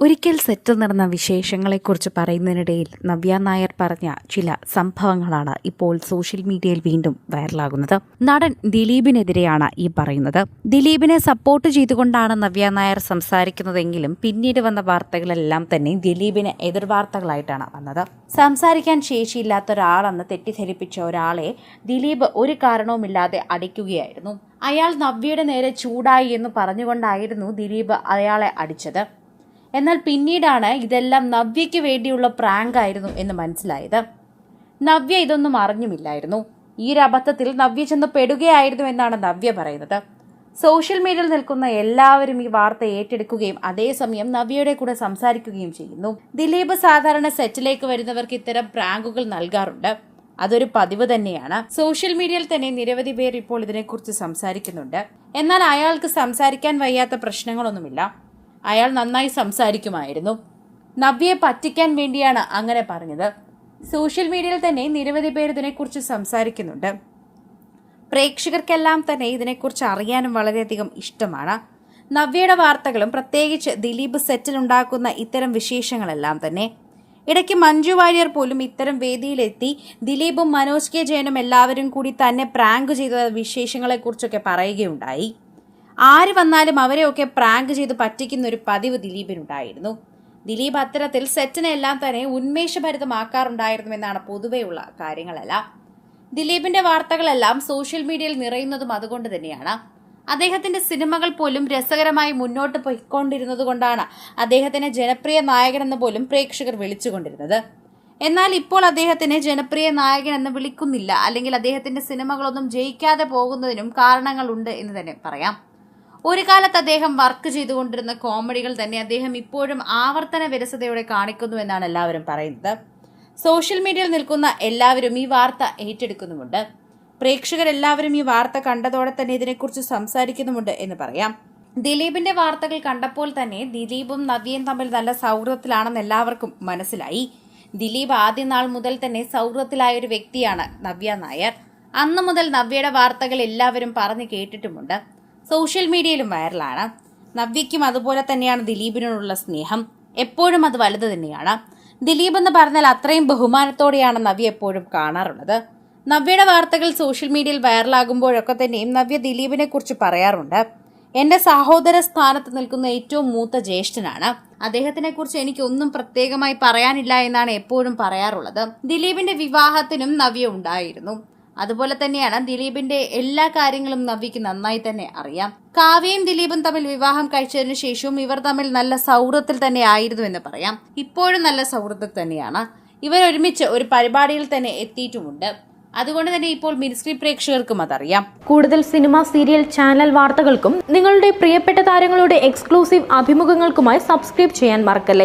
ഒരിക്കൽ സെറ്റിൽ നടന്ന വിശേഷങ്ങളെക്കുറിച്ച് പറയുന്നതിനിടയിൽ നവ്യ നായർ പറഞ്ഞ ചില സംഭവങ്ങളാണ് ഇപ്പോൾ സോഷ്യൽ മീഡിയയിൽ വീണ്ടും വൈറലാകുന്നത്. നടൻ ദിലീപിനെതിരെയാണ് ഈ പറയുന്നത്. ദിലീപിനെ സപ്പോർട്ട് ചെയ്തുകൊണ്ടാണ് നവ്യ നായർ സംസാരിക്കുന്നതെങ്കിലും പിന്നീട് വന്ന വാർത്തകളെല്ലാം തന്നെ ദിലീപിന് എതിർവാർത്തകളായിട്ടാണ് വന്നത്. സംസാരിക്കാൻ ശേഷിയില്ലാത്ത ഒരാളെന്ന് തെറ്റിദ്ധരിപ്പിച്ച ഒരാളെ ദിലീപ് ഒരു കാരണവുമില്ലാതെ അടിക്കുകയായിരുന്നു. അയാൾ നവ്യയുടെ നേരെ ചൂടായി എന്ന് പറഞ്ഞുകൊണ്ടായിരുന്നു ദിലീപ് അയാളെ അടിച്ചത്. എന്നാൽ പിന്നീടാണ് ഇതെല്ലാം നവ്യയ്ക്ക് വേണ്ടിയുള്ള പ്രാങ്ക് ആയിരുന്നു എന്ന് മനസ്സിലായത്. നവ്യ ഇതൊന്നും അറിഞ്ഞുമില്ലായിരുന്നു. ഈ ഒരു അബദ്ധത്തിൽ നവ്യ ചെന്ന് പെടുകയായിരുന്നു എന്നാണ് നവ്യ പറയുന്നത്. സോഷ്യൽ മീഡിയയിൽ നിൽക്കുന്ന എല്ലാവരും ഈ വാർത്ത ഏറ്റെടുക്കുകയും അതേസമയം നവ്യയുടെ കൂടെ സംസാരിക്കുകയും ചെയ്യുന്നു. ദിലീപ് സാധാരണ സെറ്റിലേക്ക് വരുന്നവർക്ക് ഇത്തരം പ്രാങ്കുകൾ നൽകാറുണ്ട്. അതൊരു പതിവ് തന്നെയാണ്. സോഷ്യൽ മീഡിയയിൽ തന്നെ നിരവധി പേർ ഇപ്പോൾ ഇതിനെക്കുറിച്ച് സംസാരിക്കുന്നുണ്ട്. എന്നാൽ അയാൾക്ക് സംസാരിക്കാൻ വയ്യാത്ത പ്രശ്നങ്ങളൊന്നുമില്ല. അയാൾ നന്നായി സംസാരിക്കുമായിരുന്നു. നവ്യയെ പറ്റിക്കാൻ വേണ്ടിയാണ് അങ്ങനെ പറഞ്ഞത്. സോഷ്യൽ മീഡിയയിൽ തന്നെ നിരവധി പേർ ഇതിനെക്കുറിച്ച് സംസാരിക്കുന്നുണ്ട്. പ്രേക്ഷകർക്കെല്ലാം തന്നെ ഇതിനെക്കുറിച്ച് അറിയാനും വളരെയധികം ഇഷ്ടമാണ്. നവ്യയുടെ വാർത്തകളും പ്രത്യേകിച്ച് ദിലീപ് സെറ്റിലുണ്ടാക്കുന്ന ഇത്തരം വിശേഷങ്ങളെല്ലാം തന്നെ. ഇടയ്ക്ക് മഞ്ജു വാര്യർ പോലും ഇത്തരം വേദിയിലെത്തി ദിലീപും മനോജ് കെ ജയനും എല്ലാവരും കൂടി തന്നെ പ്രാങ്ക് ചെയ്ത വിശേഷങ്ങളെക്കുറിച്ചൊക്കെ പറയുകയുണ്ടായി. ആര് വന്നാലും അവരെയൊക്കെ പ്രാങ്ക് ചെയ്ത് പറ്റിക്കുന്ന ഒരു പതിവ് ദിലീപിനുണ്ടായിരുന്നു. ദിലീപ് അത്തരത്തിൽ സെറ്റിനെ എല്ലാം തന്നെ ഉന്മേഷഭരിതമാക്കാറുണ്ടായിരുന്നുവെന്നാണ് പൊതുവെയുള്ള കാര്യങ്ങളെല്ലാം. ദിലീപിന്റെ വാർത്തകളെല്ലാം സോഷ്യൽ മീഡിയയിൽ നിറയുന്നതും അതുകൊണ്ട് തന്നെയാണ്. അദ്ദേഹത്തിന്റെ സിനിമകൾ പോലും രസകരമായി മുന്നോട്ട് പോയിക്കൊണ്ടിരുന്നത് കൊണ്ടാണ് അദ്ദേഹത്തിന് ജനപ്രിയ നായകനെന്ന് പോലും പ്രേക്ഷകർ വിളിച്ചുകൊണ്ടിരുന്നത്. എന്നാൽ ഇപ്പോൾ അദ്ദേഹത്തിന് ജനപ്രിയ നായകൻ എന്ന് വിളിക്കുന്നില്ല. അല്ലെങ്കിൽ അദ്ദേഹത്തിന്റെ സിനിമകളൊന്നും ജയിക്കാതെ പോകുന്നതിനും കാരണങ്ങളുണ്ട് എന്ന് തന്നെ പറയാം. ഒരു കാലത്ത് അദ്ദേഹം വർക്ക് ചെയ്തുകൊണ്ടിരുന്ന കോമഡികൾ തന്നെ അദ്ദേഹം ഇപ്പോഴും ആവർത്തന വിരസതയോടെ കാണിക്കുന്നു എന്നാണ് എല്ലാവരും പറയുന്നത്. സോഷ്യൽ മീഡിയയിൽ നിൽക്കുന്ന എല്ലാവരും ഈ വാർത്ത ഏറ്റെടുക്കുന്നുമുണ്ട്. പ്രേക്ഷകരെല്ലാവരും ഈ വാർത്ത കണ്ടതോടെ തന്നെ ഇതിനെക്കുറിച്ച് സംസാരിക്കുന്നുമുണ്ട് എന്ന് പറയാം. ദിലീപിന്റെ വാർത്തകൾ കണ്ടപ്പോൾ തന്നെ ദിലീപും നവ്യയും തമ്മിൽ നല്ല സൗഹൃദത്തിലാണെന്ന് എല്ലാവർക്കും മനസ്സിലായി. ദിലീപ് ആദ്യ നാൾ മുതൽ തന്നെ സൗഹൃദത്തിലായ ഒരു വ്യക്തിയാണ് നവ്യ നായർ. അന്നു മുതൽ നവ്യയുടെ വാർത്തകൾ എല്ലാവരും പറഞ്ഞു കേട്ടിട്ടുമുണ്ട്. സോഷ്യൽ മീഡിയയിലും വൈറലാണ്. നവ്യയ്ക്കും അതുപോലെ തന്നെയാണ് ദിലീപിനോടുള്ള സ്നേഹം എപ്പോഴും അത് വലുത് തന്നെയാണ്. ദിലീപ് എന്ന് പറഞ്ഞാൽ അത്രയും ബഹുമാനത്തോടെയാണ് നവ്യ എപ്പോഴും കാണാറുള്ളത്. നവ്യയുടെ വാർത്തകൾ സോഷ്യൽ മീഡിയയിൽ വൈറലാകുമ്പോഴൊക്കെ തന്നെയും നവ്യ ദിലീപിനെ കുറിച്ച് പറയാറുണ്ട്. എന്റെ സഹോദര സ്ഥാനത്ത് നിൽക്കുന്ന ഏറ്റവും മൂത്ത ജ്യേഷ്ഠനാണ്. അദ്ദേഹത്തിനെ കുറിച്ച് എനിക്ക് ഒന്നും പ്രത്യേകമായി പറയാനില്ല എന്നാണ് എപ്പോഴും പറയാറുള്ളത്. ദിലീപിന്റെ വിവാഹത്തിനും നവ്യ ഉണ്ടായിരുന്നു. അതുപോലെ തന്നെയാണ് ദിലീപിന്റെ എല്ലാ കാര്യങ്ങളും നവ്യക്ക് നന്നായി തന്നെ അറിയാം. കാവ്യയും ദിലീപും തമ്മിൽ വിവാഹം കഴിച്ചതിനു ശേഷവും ഇവർ തമ്മിൽ നല്ല സൗഹൃദത്തിൽ തന്നെ ആയിരുന്നു എന്ന് പറയാം. ഇപ്പോഴും നല്ല സൗഹൃദത്തിൽ തന്നെയാണ്. ഇവർ ഒരുമിച്ച് ഒരു പരിപാടിയിൽ തന്നെ എത്തിയിട്ടുമുണ്ട്. അതുകൊണ്ട് തന്നെ ഇപ്പോൾ മിനിസ്ട്രി പ്രേക്ഷകർക്കും അതറിയാം. കൂടുതൽ സിനിമ സീരിയൽ ചാനൽ വാർത്തകൾക്കും നിങ്ങളുടെ പ്രിയപ്പെട്ട താരങ്ങളുടെ എക്സ്ക്ലൂസീവ് അഭിമുഖങ്ങൾക്കുമായി സബ്സ്ക്രൈബ് ചെയ്യാൻ മറക്കല്ലേ?